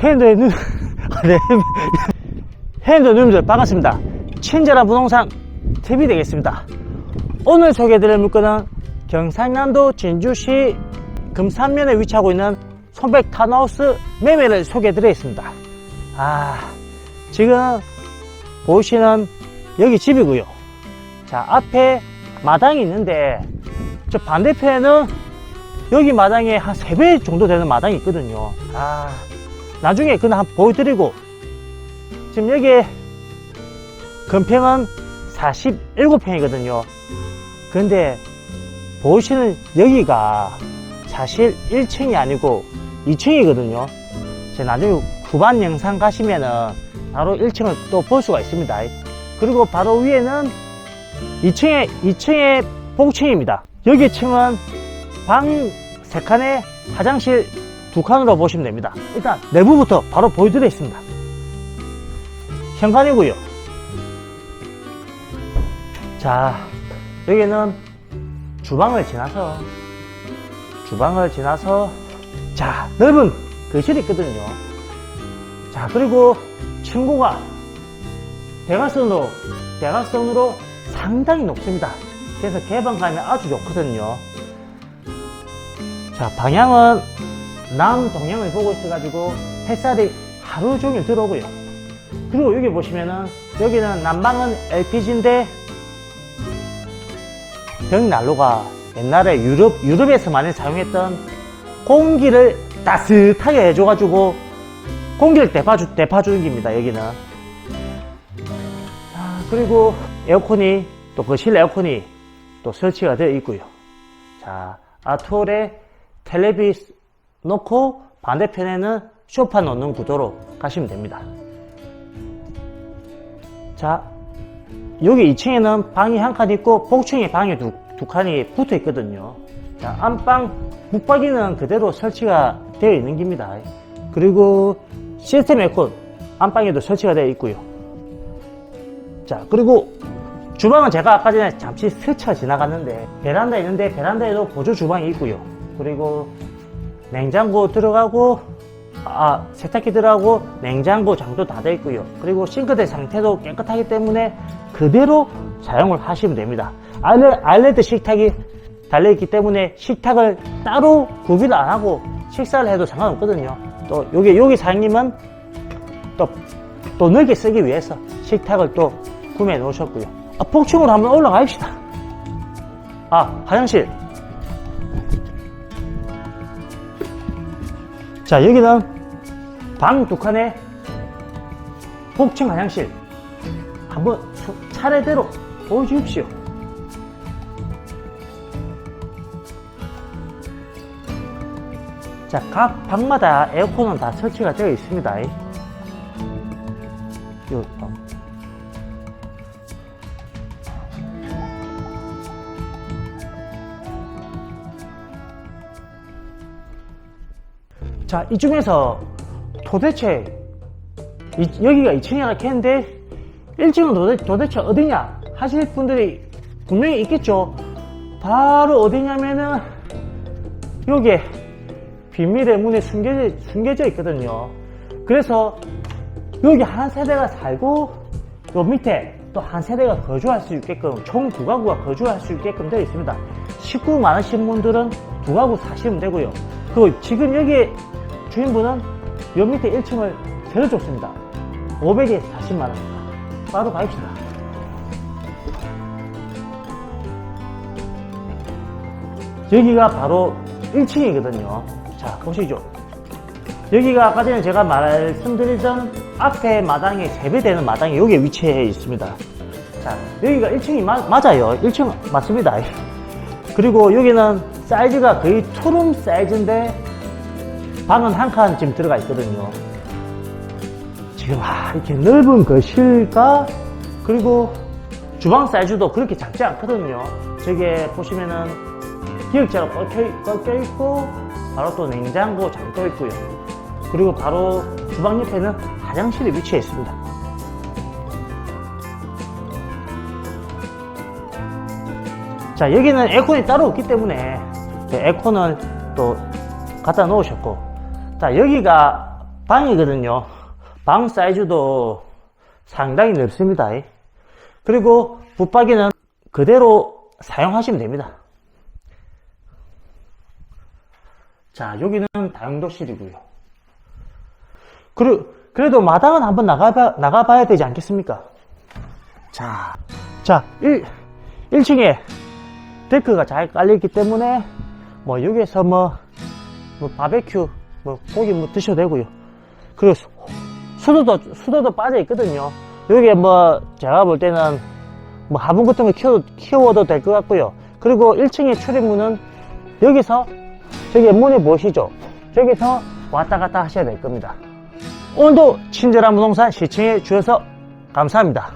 팬들 누, 아, 네. 팬들 누님들 반갑습니다. 친절한 부동산 TV 되겠습니다. 오늘 소개해드릴 물건은 경상남도 진주시 금산면에 위치하고 있는 손백 타운하우스 매매를 소개해드리겠습니다. 아, 지금 보시는 여기 집이고요. 자, 앞에 마당이 있는데 저 반대편에는 여기 마당에 한 3배 정도 되는 마당이 있거든요. 아, 나중에 그는 한번 보여드리고 지금 여기 건평은 47평이거든요. 근데 보시는 여기가 사실 1층이 아니고 2층이거든요. 제가 나중에 후반 영상 가시면은 바로 1층을 또 볼 수가 있습니다. 그리고 바로 위에는 2층에 2층에 복층입니다. 여기 층은 방 3칸에 화장실 2칸으로 보시면 됩니다. 일단 내부부터 바로 보여드리겠습니다. 현관이고요. 자, 여기는 주방을 지나서 주방을 지나서 자, 넓은 거실이 있거든요. 자, 그리고 층고가 대각선으로 대각선으로 상당히 높습니다. 그래서 개방감이 아주 좋거든요. 자, 방향은 남 동향을 보고 있어가지고 햇살이 하루 종일 들어오고요. 그리고 여기 보시면은 여기는 난방은 LPG인데 벽난로가 옛날에 유럽, 유럽에서 많이 사용했던 공기를 따뜻하게 해줘가지고 공기를 대파주, 대파주는 겁니다, 여기는. 자, 그리고 에어컨이 또 거실 에어컨이 또 설치가 되어 있고요. 자, 아트홀에 텔레비 놓고 반대편에는 소파 놓는 구도로 가시면 됩니다. 자, 여기 2층에는 방이 한 칸 있고 복층에 방이 두, 두 칸이 붙어 있거든요. 자, 안방 북박이는 그대로 설치가 되어 있는 겁니다. 그리고 시스템 에어컨 안방에도 설치가 되어 있고요. 자, 그리고 주방은 제가 아까 전에 잠시 스쳐 지나갔는데 베란다 있는데 베란다에도 보조 주방이 있고요. 그리고 냉장고 들어가고 아 세탁기 들어가고 냉장고 장도 다 되어 있고요. 그리고 싱크대 상태도 깨끗하기 때문에 그대로 사용을 하시면 됩니다. 아일랜- 아일랜드 식탁이 달려있기 때문에 식탁을 따로 구비를 안 하고 식사를 해도 상관없거든요. 또 여기 여기 사장님은 또, 또 넓게 쓰기 위해서 식탁을 또 구매해 놓으셨고요. 아, 폭층으로 한번 올라가봅시다. 아, 화장실. 자, 여기는 방 두 칸에 복층 화장실. 한번 소- 차례대로 보여주십시오. 자, 각 방마다 에어컨은 다 설치가 되어 있습니다. 요, 자, 이 중에서 도대체 이- 여기가 2층이라 했는데 1층은 도대, 도대체 어디냐 하실 분들이 분명히 있겠죠. 바로 어디냐면은 여기에 비밀의 문에 숨겨져, 숨겨져 있거든요. 그래서 여기 한 세대가 살고 요 밑에 또 한 세대가 거주할 수 있게끔 총 두 가구가 거주할 수 있게끔 되어 있습니다. 식구 많으신 분들은 두 가구 사시면 되고요. 그리고 지금 여기 주인분은 요 밑에 1층을 새로 줬습니다. 500에 40만 원입니다. 바로 가입시다. 여기가 바로 1층이거든요. 자, 보시죠. 여기가 아까 전에 제가 말씀드리던 앞에 마당에 3배 되는 마당이 여기에 위치해 있습니다. 자, 여기가 1층이 맞아요. 1층 맞습니다. 그리고 여기는 사이즈가 거의 투룸 사이즈인데 방은 한 칸 지금 들어가 있거든요. 지금 아, 이렇게 넓은 거실과 그리고 주방 사이즈도 그렇게 작지 않거든요. 저게 보시면은 기역자로 꺾여, 있고 바로 또 냉장고 장도 있고요. 그리고 바로 주방 옆에는 화장실이 위치해 있습니다. 자 여기는 에어컨이 따로 없기 때문에 에어컨을 또 갖다 놓으셨고 자 여기가 방이거든요. 방 사이즈도 상당히 넓습니다. 그리고 붙박이는 그대로 사용하시면 됩니다. 자, 여기는 다용도실이고요. 그래, 그래도 마당은 한번 나가봐, 나가봐야 되지 않겠습니까? 자, 자, 1, 1층에 데크가 잘 깔려있기 때문에, 뭐, 여기에서 뭐, 뭐, 바베큐, 뭐, 고기 뭐 드셔도 되고요. 그리고 수- 수도도, 수도도 빠져 있거든요. 여기에 뭐, 제가 볼 때는, 뭐, 화분 같은 거 키워, 키워도 될 것 같고요. 그리고 1층의 출입문은 여기서, 저기 문이 보이시죠? 저기서 왔다 갔다 하셔야 될 겁니다. 오늘도 친절한 부동산 시청해 주셔서 감사합니다.